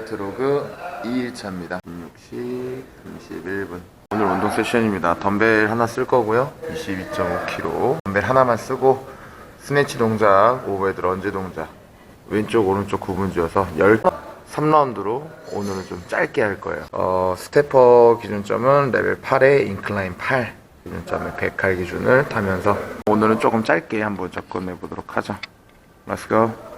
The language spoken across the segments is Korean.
다이어트 로그 2일차입니다. 16시 31분. 오늘 운동 세션입니다. 덤벨 하나 쓸 거고요. 22.5kg. 덤벨 하나만 쓰고 스네치 동작, 오버헤드 런지 동작, 왼쪽 오른쪽 구분 지어서 13라운드로 오늘은 좀 짧게 할 거예요. 어, 스태퍼 기준점은 레벨 8에 인클라인 8 기준점에 100할 기준을 타면서 오늘은 조금 짧게 한번 접근해 보도록 하죠. Let's go.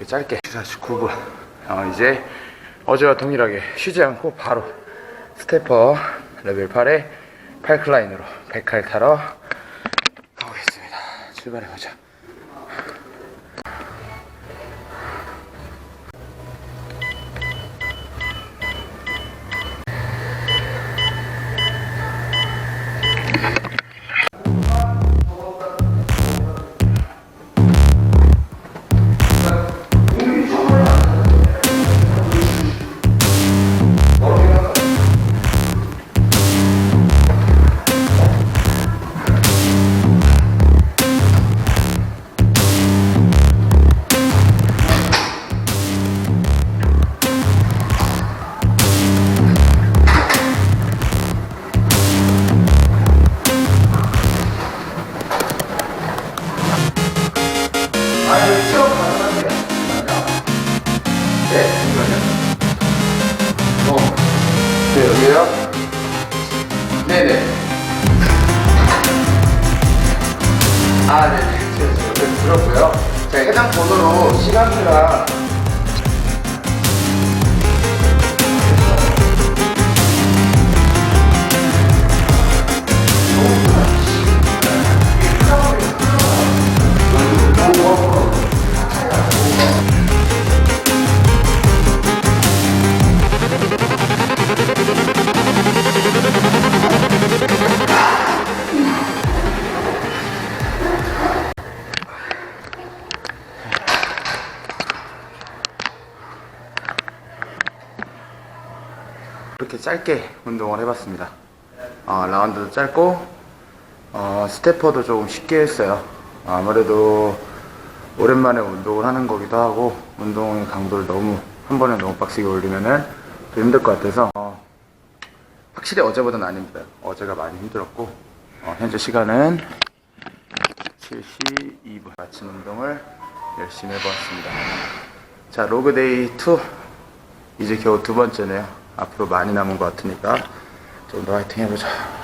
이렇게 짧게. 49분. 어, 이제 어제와 동일하게 쉬지 않고 바로 스태퍼 레벨 8에 8클라인으로 100칼 타러 가보겠습니다. 출발해보자 여기에요? 네네. 아, 네, 제가 지금 들었고요. 제가 해당 번호로 시간표랑 이렇게 짧게 운동을 해봤습니다. 어, 라운드도 짧고 어, 스태퍼도 조금 쉽게 했어요. 어, 아무래도 오랜만에 운동을 하는 거기도 하고 운동의 강도를 너무 한 번에 너무 빡세게 올리면은 좀 힘들 것 같아서 어, 확실히 어제보다는 아닙니다. 어제가 많이 힘들었고 어, 현재 시간은 7시 2분 아침 운동을 열심히 해보았습니다. 자 로그데이 2 이제 겨우 두 번째네요. 앞으로 많이 남은 것 같으니까 좀더 화이팅 해보자.